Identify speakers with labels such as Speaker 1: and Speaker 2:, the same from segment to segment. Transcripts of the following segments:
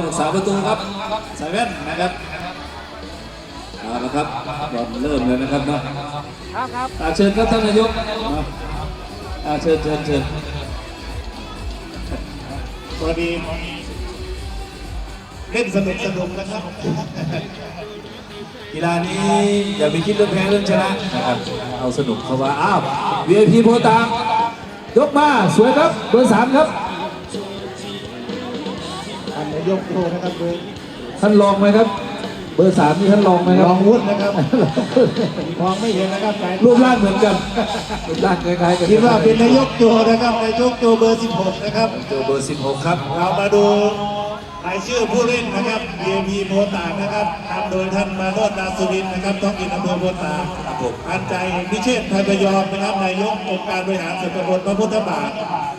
Speaker 1: ผู้รักษาประตูครับใส่แว่นนะครับเอาละครับบอลเริ่มเลยนะครับเนาะ
Speaker 2: ครับครับ
Speaker 1: อ่าเชิญครับท่านนายกมาอ่าเชิญเชิญเชิญ
Speaker 3: กรณีเล่นสนุกสนุกนะครับ
Speaker 1: กีฬานี้อย่าไปคิดเรื่องแพ้เรื่องชนะนะครับเอาสนุกเข้ามาอ้าว VIP โพตามยกมาสวยครับเบอร์สามครับ
Speaker 3: ท่านนา ยกโทนะครับโดย
Speaker 1: ท่านลองไหมครับ เบอร์สามนี่ท่านลองไหมค
Speaker 3: ร
Speaker 1: รับ
Speaker 3: องวุฒินะครับมองไม่เห็นนะครับแต่
Speaker 1: รูปร่างเหมือนกันรูปร่างคล้ายๆกัน
Speaker 3: คิดว่าเป็นนายกโจนะครับนายกโจเบอร์ 16 นะครับ
Speaker 1: เจอเบอร์16ครับ
Speaker 3: เรามาดู รายชื่อผู้เล่นนะครับ VIP โพตากนะครับนำโดยท่านมาโนดนาสุรินทร์นะครับท้องถิ่นอำเภอโพตาก
Speaker 1: ครับผม
Speaker 3: พันใจพิเชษฐ์ไทยพยอมนะครับนายกองค์การบริหารส่วนตำบลพระพุทธบาท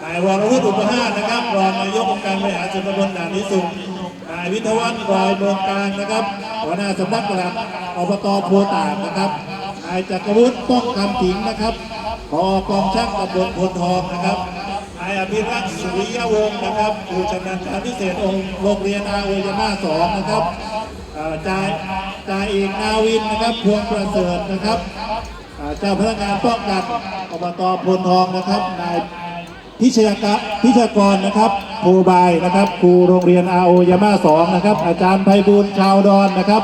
Speaker 3: นายวรวุฒิอุปหาสนะครับรองนายกองค์การบริหารส่วนตำบลด่านนิสุงนายวิทยาวัฒน์รอยเมืองกลางนะครับหัวหน้าสำนักปลัดอบตโพตากนะครับนายจักรวุฒิป้องคำถิงนะครับพอกองช่างตำบลพลทองนะครับ นายอภิรักษ์สุริยวงศ์นะครับครูชำนาญการพิเศษองค์โรงเรียนอาเอยามาสองนะครับอ่อจ่ายจ่ายเอกนาวินนะครับ พวงประเสริฐนะครับเจ้าพนักงานป้องกันอบตพลทองนะครับนายพิชยกะพิชกรนะครับครูบายนะครับครูโรงเรียนอาโอยามาสองนะครับ อาจารย์ไพบูลย์ชาวดอนนะครับ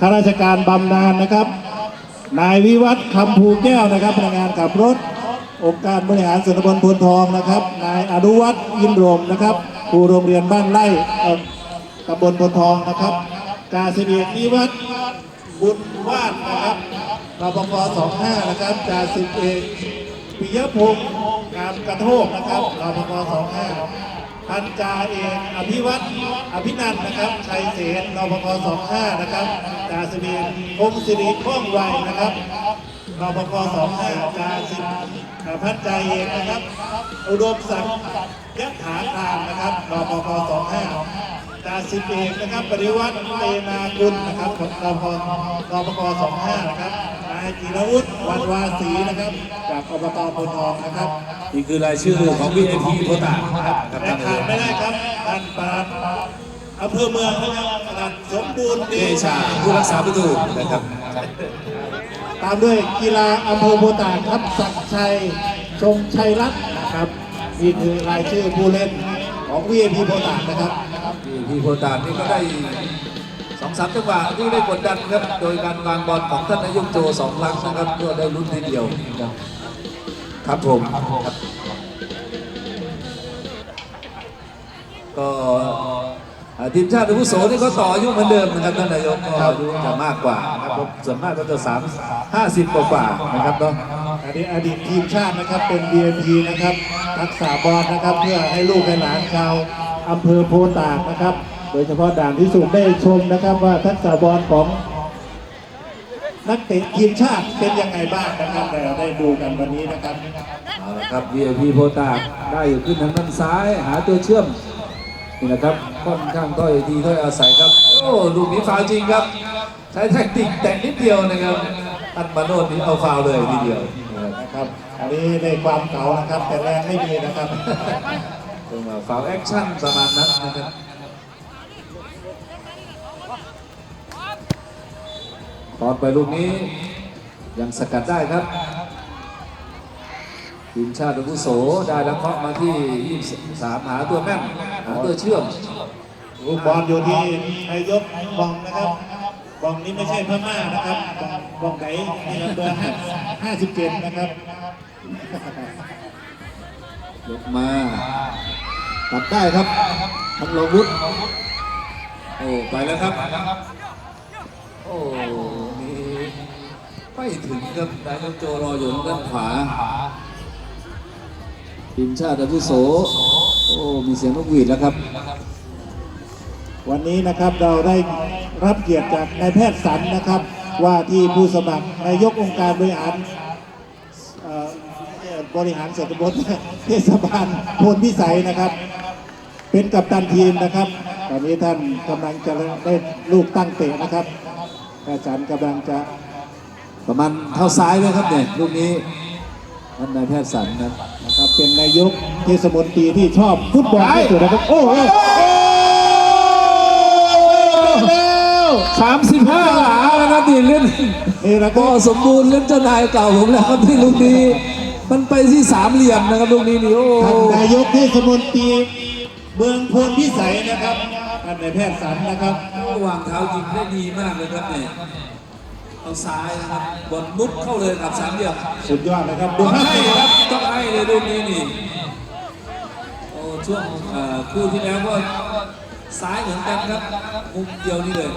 Speaker 3: ข้าราชการบำนาญนะครับ นายวิวัฒน์คำภูแก้วนะครับพนักงานขับรถ องค์การบริหารส่วนตำบลพลทองนะครับ นายอนุวัฒน์อินโรมนะครับครูโรงเรียนบ้านไร่ตำบลพลทองนะครับจ่าสิบเอกนิวัฒน์บุญวาดนะครับรปภ25นะครับจ่าสิบเอกปิยพงศ์งามกระโทกนะครับรปภ25พันจ่าเอกอภิวัตรอภินันนะครับ ชัยเสนรปภ25นะครับจ่าสิบเอกพงศิริข้องไวนะครับ รปภสองห้าจาสิบพันใจเองนะครับ อุดมศักดิ์ยักษ์ขาคามนะครับรปภสองห้าจาสิบเอกนะครับ ปริวัติเตนากุลนะครับรปภรปภสองห้านะครับนายจิรวุฒิวันวาสีนะครับ จากอบตโพนทองนะครับ
Speaker 1: นี่คือรายชื่อของ VIP โพตามครับครับ
Speaker 3: และ
Speaker 1: ท่าน
Speaker 3: ขาดไม่ได้ครับท่านปลัดอำเภอเมืองนะครับปลัดสมบูรณ์
Speaker 1: เดชาผู้รักษาประตูนะครับ
Speaker 3: ตามด้วยกีฬาอำเภอโพตากครับศักชัยชงชัยรัตน์นะครับนี่คือรายชื่อผู้เล่นของ VIP โพตานะครับ
Speaker 1: พี่โพตานนี่ก็ได้สองสามจังหวะที่ได้กดดันครับ โดยการวางบอลของท่านนายกโจสองครั้งนะครับก็ได้ลุ้นทีเดียวครับครับผมก็ ทีมชาติอาวุโสนี่ก็ต่ออายุเหมือนเดิมนะครับท่านนายกก็อายุจะมากกว่านะครับผมส่วนมากก็จะสามห้าสิบกว่าๆนะครับเนาะ
Speaker 3: อันนี้อดีตทีมชาตินะครับเป็น VIP นะครับรักษาบอลนะครับเพื่อให้ลูกให้หลานชาวอำเภอโพตากนะครับ โดยเฉพาะด่านที่สุดได้ชมนะครับว่าทักษะบอลของนักเตะทีมชาติเป็นยังไงบ้างนะครับเราได้ดูกันวันนี้นะครับ
Speaker 1: เอาละครับ VIP โพตากได้อยู่ขึ้นทางด้านซ้าย หาตัวเชื่อม นี่นะครับค่อนข้างต้อยทีต้อยอาศัยครับ โอ้ลูกนี้ฟาวล์จริงครับ ใช้แท็กติกแต่งนิดเดียวนะครับตันมาโนดนี่เอาฟาวล์เลยทีเดียวนะครับ
Speaker 3: นะครับอันนี้ในความเก่านะครับ แต่แรงไม่มีนะครับ
Speaker 1: เป็นว่าฟาวล์แอคชั่นประมาณนั้นนะครับตอนไปลูกนี้ยังสกัดได้ครับ ทีมชาติอาวุโสได้แล้วเคาะมาที่ 23 หาตัวแม่นหาตัวเชื่อม
Speaker 3: ลูกบอลอยู่ที่นายกบองนะครับบองนี้ไม่ใช่พม่านะครับบองบองไหนนี่เบอร์ห้าห้าสิบเจ็ดนะครับ
Speaker 1: ยกมาตัดได้ครับทันลงวุฒิโอ้ไปแล้วครับ โอ้มีไม่ถึงครับนายกโจรออยู่ทางด้านขวา ทีมชาติอาวุโส โอ้ มีเสียงนกหวีดแล้วครับ
Speaker 3: วันนี้นะครับเราได้รับเกียรติจากนายแพทย์สันนะครับ ว่าที่ผู้สมัครนายกองค์การบริหารบริหารส่วนตบลเทศบาลโพนพิสัยนะครับ เป็นกัปตันทีมนะครับ ตอนนี้ท่านกำลังจะได้ลูกตั้งเตะนะครับแพทย์กำลังจะ
Speaker 1: ประมาณเท้าซ้ายเลยครับเนี่ยลูกนี้ท่านนายแพทย์สันครับ
Speaker 3: นะ ครับเป็นนายกเทศมนตรีที่ชอบฟุตบอลที่สุดนะครับโอ้โห
Speaker 1: สามสิบห้าหลาแล้วครับที่เล่น
Speaker 3: นี่แหละค
Speaker 1: ก็
Speaker 3: รับ
Speaker 1: สมบูรณ์เล่นเจ้านายเก่าผมแล้วครับที่ลูกนี้มันไปที่สามเหลี่ยมนะครับลูกนี้นี่โอ้
Speaker 3: ท่านนายกเทศมนตรีเมืองพลพิสัยนะครับท่านนายแพทย์สันนะครับ
Speaker 1: วางเท้ายิงได้ดีมากเลยครับเนี่ย เอาซ้ายนะครับบอลมุดเข้าเลยกับสามเหลี่ยม
Speaker 3: สุดยอดนะครับดู
Speaker 1: ต้อง
Speaker 3: ภาพ
Speaker 1: ให้
Speaker 3: สิ
Speaker 1: ค
Speaker 3: ค
Speaker 1: รั
Speaker 3: รั
Speaker 1: บบต้องให้เลยลูกนี้นี่โอ้ช่วงเอ่อคู่ที่แล้วก็ซ้ายเหมือนกันครับมุมเดียวนี่เลย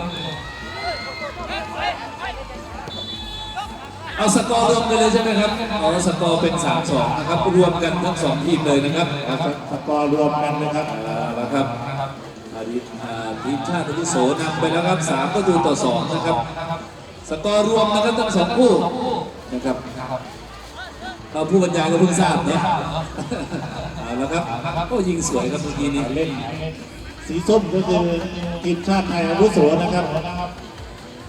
Speaker 1: เอาสกอร์รวมกันเลยใช่ไหมครับเอาสกอร์เป็น 3-2 นะครับ รวมกันทั้งสองทีมเลยนะครับ
Speaker 3: สกอร์รวมกันนะครับ
Speaker 1: เอาละครับอดีตอ่าทีมชาติอาวุโสนำไปแล้วครับ3ประตูต่อ 2 นะครับ สกอร์รวมนะครับทั้งสองคู่นะครับเราผู้บรรยายก็เพิ่งทราบนะเอาละครับก็ยิงสวยครับเมื่อกี้นี้
Speaker 3: เล่น สีส้มก็คือทีมชาติไทยอาวุโสนะครับ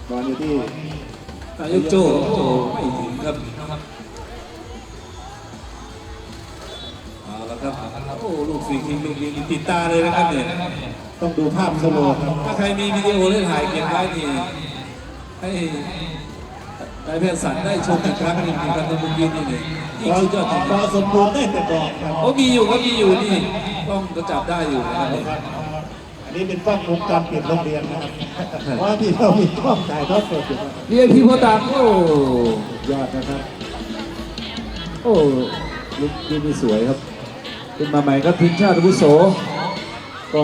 Speaker 3: บอลอยู่ที่
Speaker 1: นายกโจ้โจ้ไม่ถึงครับเอาละครับโอ้ลูกฟรีคิกลูกนี้นี่ติดตาเลยนะครับเนี่ย
Speaker 3: ต้องดูภาพสโลว์ครับ
Speaker 1: ถ้าใครมีวิดีโอเล่นถ่ายเก็บไว้นี่ ให้นายแพทย์สันได้ชมอีกครั้งหนึ่งนะครับในเมื่อกี้นี่เลยนี่
Speaker 3: พอ
Speaker 1: สุดยอดจริง
Speaker 3: พอสมบูรณ์ได้แต่บอกครับ
Speaker 1: โอ้มีอยู่ก็มีอยู่นี่กล้องก็จับได้อยู่นะครับนี่
Speaker 3: อันนี้เป็นกล้องวงจรปิดโรงเรียนนะครับว่าที่เรามีกล้องถ่ายทอดสดอยู่ครับ
Speaker 1: พี่พีโพตาโอ้
Speaker 3: ยอดนะครับ
Speaker 1: โอ้ลูกนี้นี่สวยครับขึ้นมาใหม่ครับทีมชาติอาวุโสก็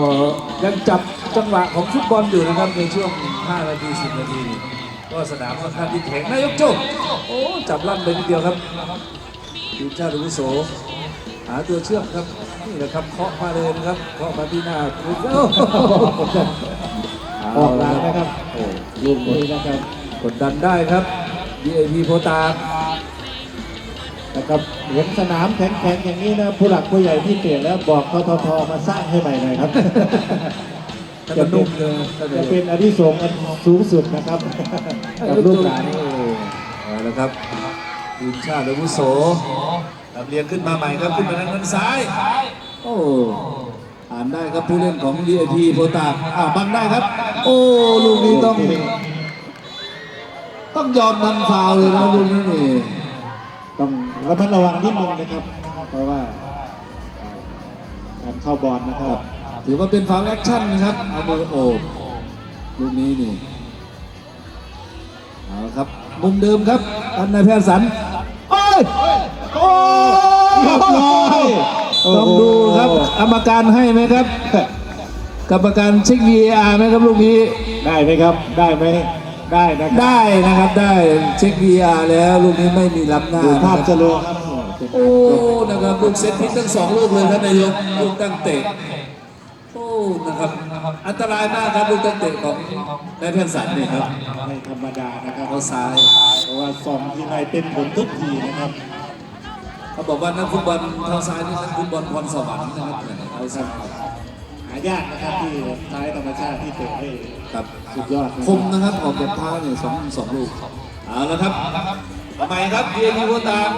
Speaker 1: ยังจับจังหวะของฟุตบอลอยู่นะครับในช่วง 5 นาที 10 นาที ก็สนามค่อนข้างที่แข็งนายกโจ้โอ้จับลั่นไปนิดเดียวครับทีมชาติอาวุโสหาตัวเชื่อมครับนี่แหละครับเคาะมาเลยนะครับเคาะมาที่หน้าคุณโอ้โห
Speaker 3: ออกหลังนะครับ
Speaker 1: โอ้
Speaker 3: ลูกนี้นะครับ
Speaker 1: กดดันได้ครับ DAP โพตาม
Speaker 3: นะครับเห็นสนามแข็งๆอย่างนี้นะผู้หลักผู้ใหญ่ที่เปลี่ยนแล้วบอกทททมาสร้างให้ใหม่หน่อยครับ
Speaker 1: ท่านก็นุ่มเลยท่าน
Speaker 3: จะ
Speaker 1: นายก
Speaker 3: เป็นอธิสงส์อันสูงสุดนะครับกับลูกหลาน
Speaker 1: เอาละครับทีมชาติอาวุโสลำเลียงขึ้นมาใหม่ครับขึ้นมาทางด้านซ้าย โอ้อ่านได้ครับผู้เล่นของ VIP โพตากอ่าบังได้ครับ โอ้ลูกนี้ต้อง ต้องยอมนำฟาวล์เลยนะลูกนี้นี่
Speaker 3: ต้องระมัดระวังนิดนึงนะครับ เพราะว่าการเข้าบอลนะครับ
Speaker 1: ถือว่าเป็นฟาวล์แอคชั่นนะครับ เอามือโอบลูกนี้นี่ เอาละครับ มุมเดิมครับท่านนายแพทย์สันโอ้ย โอ้ย
Speaker 3: เรียบร้อย
Speaker 1: ต้องดูครับกรรมการให้ไหมครับ กรรมการเช็ค VAR ไหมครับลูกนี้
Speaker 3: ได้ไหมครับ ได้ไหมได้นะครับ
Speaker 1: ได้นะครับได้เช็ค VAR แล้วลูกนี้ไม่มีล้ำหน้า
Speaker 3: ดูภาพ
Speaker 1: นะ
Speaker 3: ส
Speaker 1: ครับ
Speaker 3: โลว์ครับ
Speaker 1: โอ้นะครับลูกเซตพิษทั้งสองลูกเลยท่านนายกลูกตั้งเตะโอ้ นะครับ อันตรายมากครับลูกตั้งเตะของนายแพทย์สันเนี่ยครับ
Speaker 3: ไม่ธรรมดานะครับ
Speaker 1: เอาซ้าย
Speaker 3: เพราะว่าส่องทีไรเป็นผลทุกทีนะครับ
Speaker 1: เขาบอกว่านักฟุตบอลเท้าซ้ายนี่นักฟุตบอลพรสวรรค์นะครับเอาซ้าย
Speaker 3: หายากนะครับที่ซ้ายธรรมชาติที่เตะได้
Speaker 1: ครับ
Speaker 3: สุดยอดนะ
Speaker 1: คมนะครับออกจากเท้าเนี่ยสองสองลูกเอาละครับทำไมครับเดียนีโวตาม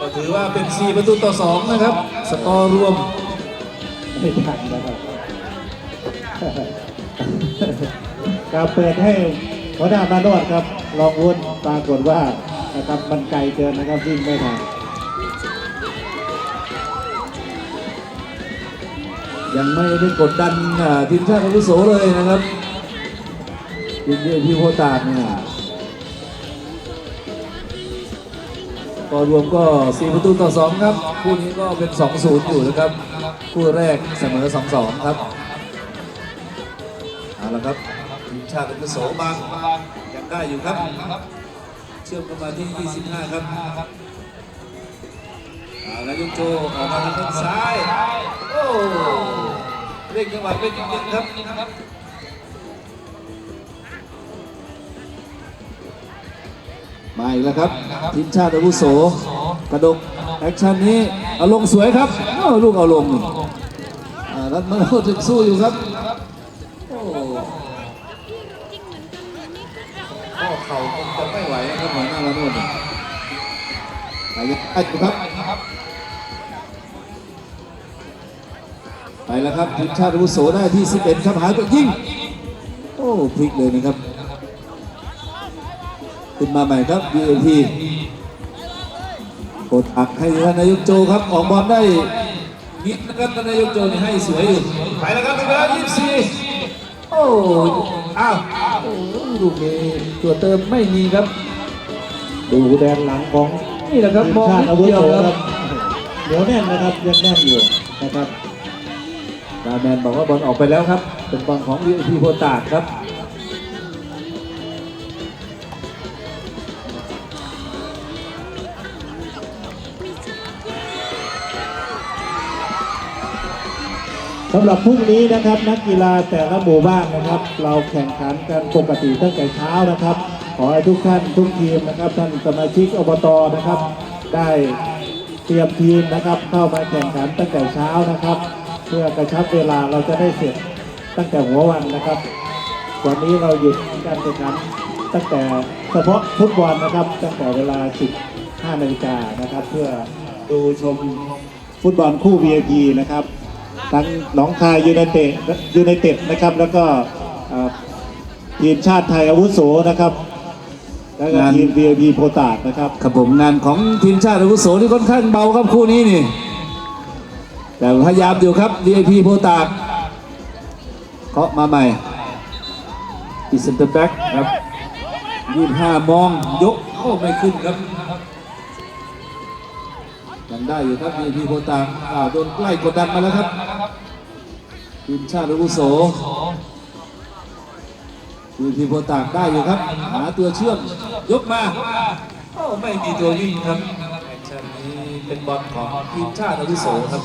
Speaker 1: ก็ถือว่าเป็น 4 ประตูต่อ 2 นะครับ สกอร์รวม
Speaker 3: ไม่ทันนะครับ การเปิดให้หัวหน้ามาโนดครับ ลองวนปรากฏว่านะครับมันไกลเกินนะครับวิ่งไม่ทัน
Speaker 1: ยังไม่ได้กดดันทีมชาติอาวุโสเลยนะครับทีมเดียพีโพตาเนี่ยกอร์รวมก็ 4 ประตูต่อ 2 ครับ คู่นี้ก็เป็น 2-0 อยู่นะครับ คู่แรกเสมอ 2-2 ครับาติอาวุโสบางยังได้อยู่ครับ เชื่อมเข้ามาที่ 25 ครับเอาแล้วยกโจออกมาทางด้านซ้าย โอ้เร่งจังหวะเป็นจริงๆครับมาอีกแล้วครับ ทีมชาติอาวุโสกระดกแอคชั่นนี้เอาลงสวยครับอ้าวลูกเอาลงอ่ารัตมาโนถึงสู้อยู่ครับ ไปยังไงครับ ไปแล้วครับทีมชาติอาวุโสได้ที่ 11 ครับหาตัวยิง โอ้พลิกเลยนะครับ ขึ้นมาใหม่ครับ VIP กดอักให้ท่านนายกโจครับ ออกบอลได้นิดนะครับท่านนายกโจนี่ให้สวยอยู่ไปแล้วครับเป็นเวลา24 โอ้อ้าวโอ้ลูกนี้ตัวเติมไม่มีครับ
Speaker 3: ดูแดนหลังของ
Speaker 1: นี่แหละครับ
Speaker 3: ทีม
Speaker 1: มอง
Speaker 3: ชาติ
Speaker 1: นิ
Speaker 3: อา
Speaker 1: ด
Speaker 3: วุ
Speaker 1: เดียว
Speaker 3: โส
Speaker 1: ค
Speaker 3: ค
Speaker 1: รั
Speaker 3: รั
Speaker 1: บบ
Speaker 3: เหนียวแน่นนะครับยังแน่นอยู่นะครับ
Speaker 1: ดาแมนบอกว่าบอลออกไปแล้วครับ เป็นบอลของ VIP โพตากครับ
Speaker 3: สำหรับพรุ่งนี้นะครับ นักกีฬาแต่ละหมู่บ้านนะครับ เราแข่งขันกันปกติตั้งแต่เช้านะครับ ขอให้ทุกท่านทุกทีมนะครับ ท่านสมาชิกอบตนะครับ ได้เตรียมทีมนะครับ เข้ามาแข่งขันตั้งแต่เช้านะครับ เพื่อกระชับเวลาเราจะได้เสร็จตั้งแต่หัววันนะครับวันนี้เราหยุดการแข่งขันตั้งแต่เฉพาะฟุตบอลนะครับ ตั้งแต่เวลา 15นาฬิกานะครับ เพื่อดูชมฟุตบอลคู่ VIP นะครับทั้งหนองคายยูไนเต็ดยูไนเต็ดนะครับ แล้วก็ทีมชาติไทยอาวุโสนะครับ แล้วก็
Speaker 1: งาน
Speaker 3: ทีม VIP โพตากนะครับ
Speaker 1: ครับผมงานของทีมชาติอาวุโสนี่ค่อนข้างเบาครับคู่นี้นี่ แต่พยายามอยู่ครับ VIP โพตากเคาะมาใหม่อีเซนเตอร์แบ็กครับ25มองยกโอ้ไม่ขึ้นครับยังได้อยู่ครับ VIP โพตากอ้าวโดนไล่กดดันมาแล้วครับทีมชาติอาวุโส ดูทีโพตากได้อยู่ครับ หาตัวเชื่อม ยกมาโอ้ไม่มีตัววิ่งครับแอคชั่นนี้เป็นบอลของทีมชาติอาวุโสครับ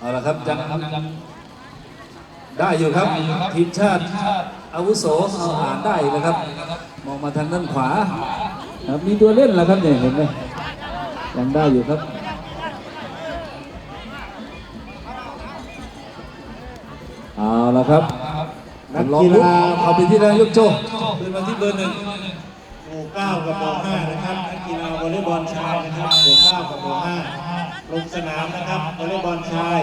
Speaker 1: เอาละครับยังได้อยู่ครับทีมชาติอาวุโสเอาอ่านได้นะครับ มองมาทางด้านขวาครับมีตัวเล่นแล้วครับเนี่ยเห็นไหมยังได้อยู่ครับเอาละครับ
Speaker 3: นัก
Speaker 1: ลอง
Speaker 3: กี
Speaker 1: ลุก
Speaker 3: ฬา
Speaker 1: เอาไปที่นายกโจคืนมาที่เบอร์หนึ่ง
Speaker 3: หมู่เก้ากับหมู่ห้านะครับนักกีฬาวอลเลย์บอลชายนะครับหมู่เก้ากับหมู่ห้า ลงสนามนะครับวอลเลย์บอลชาย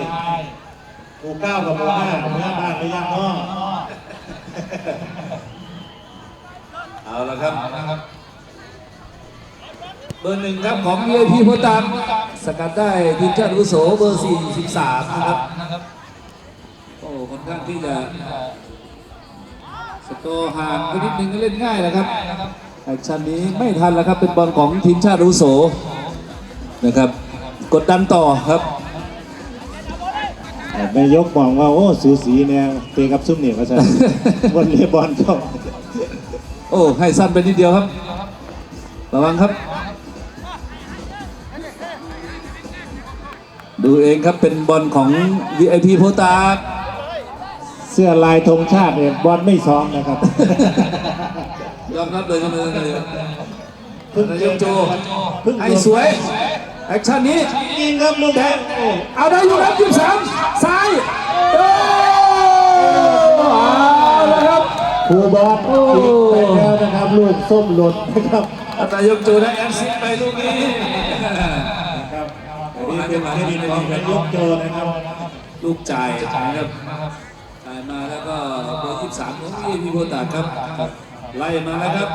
Speaker 3: หมู่เก้ากับหมู่ห้าหมู่ห้าบ้านระยะนอก
Speaker 1: เอาละครับ เบอร์หนึ่งครับของ VIP โพตามสกัดได้ทีมชาติอาวุโสเบอร์43นะครับโอ้ค่อนข้างที่จะสกอร์ห่างไปนิดนึงก็เล่นง่ายนะครับแอคชั่นนี้ไม่ทันแล้วครับเป็นบอลของทีมชาติอาวุโสนะครับ กดดันต่อครับ
Speaker 3: นายกมองว่าโอ้สูสีเนี่ยเตะกับซุ่มเนี่ยก็ใช่วอลเลย์บอลก็
Speaker 1: โอ้ให้สั้นไปนิดเดียวครับ ระวังครับ ดูเองครับเป็นบอลของ VIP โพตาก
Speaker 3: เสื้อลายธงชาติเนี่ยบอลไม่ซ้อมนะครับ
Speaker 1: ยอมรับเลยครับเลย
Speaker 3: เพิ่ง
Speaker 1: นาย
Speaker 3: เจ
Speaker 1: ก
Speaker 3: อ
Speaker 1: โจ
Speaker 3: เพิ่ง
Speaker 1: ไอ้สวย แอคชั่นนี้
Speaker 3: ยิงครับลูกแดงโอ้
Speaker 1: เอาได้อยู่ครับยี่สามซ้ายโอ้เอาละครับ
Speaker 3: ครูบอลยิงไปแล้วนะครับลูกส้มหล่นนะครับ
Speaker 1: นายกโจได้แอสซิสต์ไปลูกนี้
Speaker 3: ครับนี่เป็นเครดิตของนายกโจนะครับ
Speaker 1: ลูกจ่ายนะครับจ่ายมาแล้วก็เบอร์ยี่สามของ VIP โพตากครับไล่มาแล้วครับ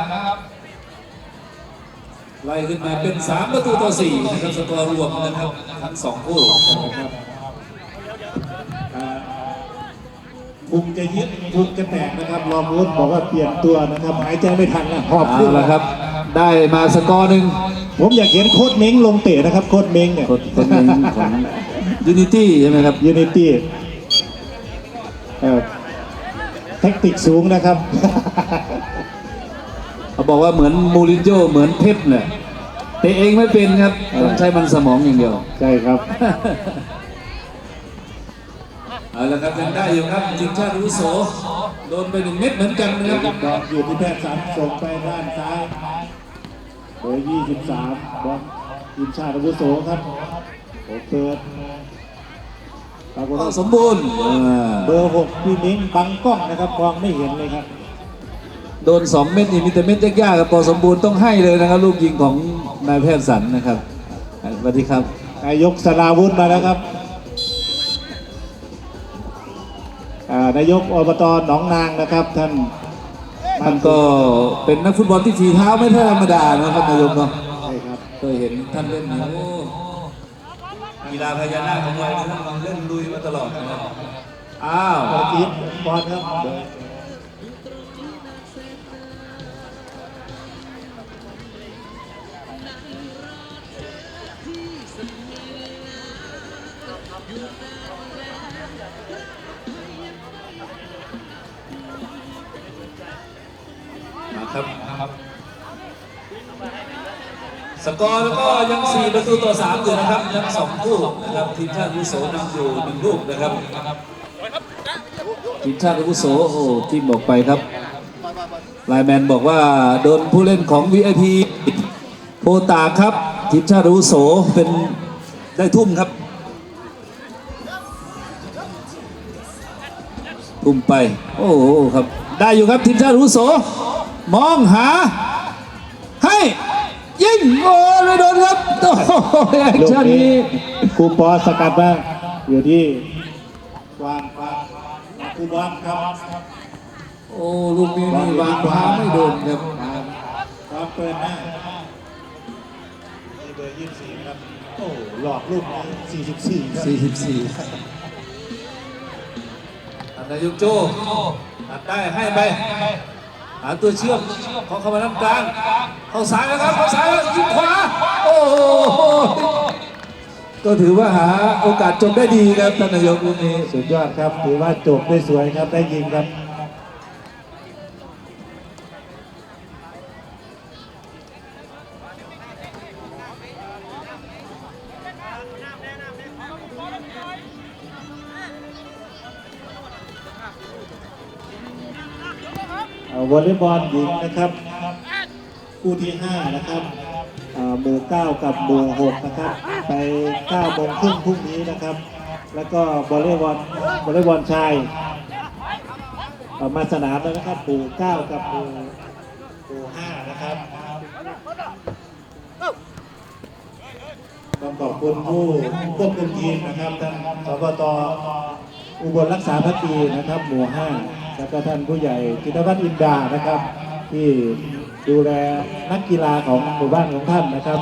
Speaker 1: ไล่ขึ้นมาเป็น 3 ประตูต่อ4นะครับสกอร์รวมนะครับทั้งสองคู่นะครับ
Speaker 3: อ่าภูมิจะยึดภูมิจะแตกนะครับรองวุฒิบอกว่าเปลี่ยนตัวนะครับหายใจไม่ทันนะหอบ
Speaker 1: เอา
Speaker 3: ขึ้น
Speaker 1: ละครับ ได้มาสกอร์หนึ่ง
Speaker 3: ผมอยากเห็นโค้ดเม้งลงเตะนะครับโค้ดเม้งเนี่ย
Speaker 1: คนคนหนึ่งของยูนิตี้ใช่ไหมครับ
Speaker 3: ยูนิตี้เอ่อแท็กติกสูงนะครับ
Speaker 1: เขา บอกว่าเหมือนมูรินโญ่เหมือนเทปเนี่ยเตะเองไม่เป็นครับต้องใช้มันสมองอย่างเดียว
Speaker 3: ใช่ครับ
Speaker 1: เอาละครับยังได้อยู่ครับทีมชาติอาวุโสโดนไปหนึ่งเม็ดเหมือนกันนะครับ
Speaker 3: บอลอยู่ที่แพทย์สามส่งไปด้านซ้ายเบอร์ยี่สิบสามบอลทีมชาติอาวุโสครับโอเปิดปรากฏ
Speaker 1: ก็
Speaker 3: ว่า
Speaker 1: สมบูรณ์อ่า
Speaker 3: เบอร์หกพี่มิ้งบังกล้องนะครับมองไม่เห็นเลยครับ
Speaker 1: โดนสองเม็ดนี่มีแต่เม็ดยากๆครับพอสมบูรณ์ต้องให้เลยนะครับ ลูกยิงของนายแพทย์สันนะครับสวัสดีครับ
Speaker 3: นายกสราวุธมาแล้วครับอ่านายกอบตหนองนางนะครับท่าน
Speaker 1: ท่านก็เป็นนักฟุตบอลที่ฝีเท้าไม่ธรรมดานะครับนายกเนาะ
Speaker 3: ใช่ครับ
Speaker 1: เคยเห็นท่านเล่นอยู่โอ้กีฬาพญานาคของเราท่านเล่นลุยมาตลอดนะครับอ้าว
Speaker 3: ปกติบอลครับ เบอร์
Speaker 1: นะครับ สกอร์แล้วก็ยัง 4 ประตูต่อ 3 อยู่นะครับยังสองคู่นะครับทีมชาติอาวุโสนำอยู่หนึ่งลูกนะครับทีมชาติอาวุโสโอ้ทีมบอกไปครับไลแมนบอกว่าโดนผู้เล่นของ VIP โพตาครับทีมชาติอาวุโสเป็นได้ทุ่มครับ ทุ่มไป โอ้โหครับ ได้อยู่ครับทีมชาติอาวุโส มองหา ให้ยิงโอ้เลยโดนครับโอ้โหแอค
Speaker 3: ลูก
Speaker 1: ชั่น
Speaker 3: นี้
Speaker 1: นี้
Speaker 3: ครูปอสกัดมาอยู่ที่วางวางครูบอลครับ
Speaker 1: โอ้ลูกนี้นี่วางเท้าไม่โดนครับ
Speaker 3: ครับเปิดหน้านี่เบอร์ยี่สิบสี่ครับโอ้หลอกลูกนี้สี่สิบสี่ครับ
Speaker 1: 44อันนายกโจอัดได้ให้ไป หาตัวเชื่อมขอเข้ามาน้ำกลางเข้าซ้ายแล้วครับเข้าซ้ายแล้วยิงขวาโอ้โหก็ถือว่าหาโอกาสจบได้ดีครับท่านนายกลูกนี้
Speaker 3: สุดยอดครับถือว่าจบได้สวยครับได้ยิงครับ วอลเลย์บอลหญิงนะครับ คู่ที่ 5 นะครับหมู่ 9 กับหมู่ 6 นะครับ ไป9โมงครึ่งพรุ่งนี้นะครับ แล้วก็วอลเลย์บอลวอลเลย์บอลชายมาสนามแล้วนะครับหมู่ 9 กับหมู่หมู่ 5 นะครับต้องขอบคุณผู้ควบคุมทีมนะครับท่านสบตอุบลรักษาพักดีนะครับ หมู่ 5 แล้วก็ท่านผู้ใหญ่จิตวัฒน์อินดานะครับ ที่ดูแลนักกีฬาของหมู่บ้านของท่านนะครับ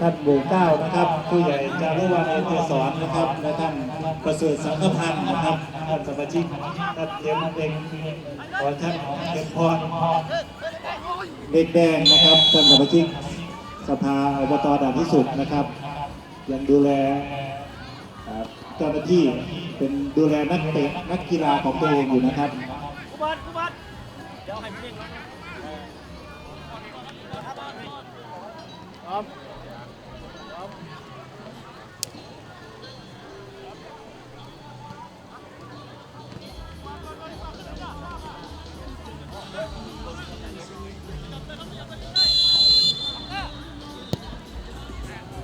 Speaker 3: ท่านหมู่เก้านะครับ ผู้ใหญ่จารุวรรณเอเตสอนนะครับ และท่านประเสริฐสังฆพันธ์นะครับท่านสมาชิกท่านเทียมเด็กขอท่านเทียมพรเด็กแดงนะครับท่านสมาชิกสภาอบตด่านที่สุดนะครับ ยังดูแลเจ้าหน้าที่เป็นดูแลนักเตะนักกีฬาของตัวเองอยู่นะครับ
Speaker 2: บัดกูบัดเดี๋ยวให้มันเองพร้อม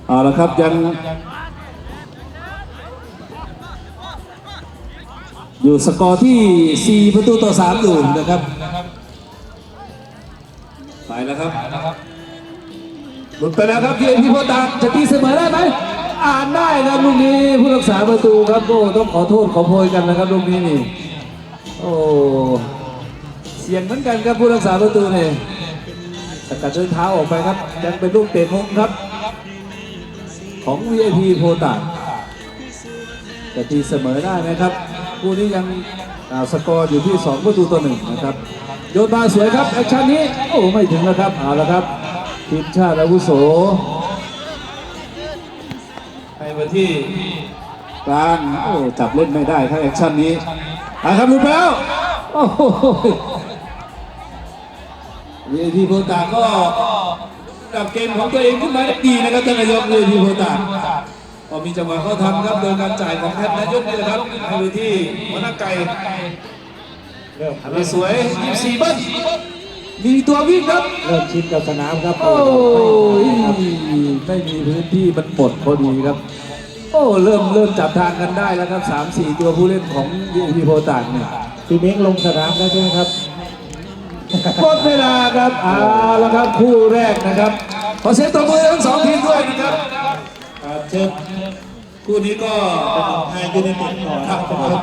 Speaker 1: เอาละครับยัง อยู่สกอร์ที่ 4 ประตูต่อ 3 อยู่นะครับ ไปแล้วครับหลุดไปแล้วครับพีเอ็นพีโพตามจะตีเสมอได้ไหมอ่านได้ครับลูกนี้ผู้รักษาประตูครับโอ้ต้องขอโทษขอโพยกันนะครับลูกนี้นี่โอ้เสียงเหมือนกันครับผู้รักษาประตูนี่สกัดด้วยเท้าออกไปครับยังเป็นลูกเตะมุมครับ ของ VIP โพตากจะตีเสมอได้ไหมครับ คู่นี้ยังสกอร์อยู่ที่ 2 ประตูต่อหนึ่งนะครับ โยนมาสวยครับแอคชั่นนี้โอ้ไม่ถึงแล้วครับเอาละครับทีมชาติอาวุโสให้มาที่กลางโอ้จับเล่นไม่ได้ครับแอคชั่นนี้เอาครับลุดไปแล้วโอ้โห VIP โพตากก็กับเกมของตัวเองขึ้นมาได้ดีนะครับท่านนายก VIP โพตา กก็มีจังหวะเข้าทำครับโดยการจ่ายของแพทย์นายกนี่แหละครับให้ไปที่หัวหน้าไก่
Speaker 3: เริ่ม
Speaker 1: ทำไปสวย24เบิ้ลมีตัววิ่งครับ
Speaker 4: เริ่มชินกับสนามครับ
Speaker 1: โอ้ยไม่มีพื้นที่มันหมดพอดีครับ โอ้เริ่มเริ่มจับทางกันได้แล้วครับสามสี่ตัวผู้เล่นของพีโพตากเนี่ย
Speaker 4: พี่เม้งลงสนามแล้วใช่ไหมครับ
Speaker 1: หมดเวลาครับเอาละครับคู่แรกนะครับขอเสียงตบมือทั้งสองทีมด้วยนะครับ
Speaker 3: ครับเชิญ คู่นี้ก็เป็นของไทยยูไนเต็ดครับเป็นเคาน์เตอร์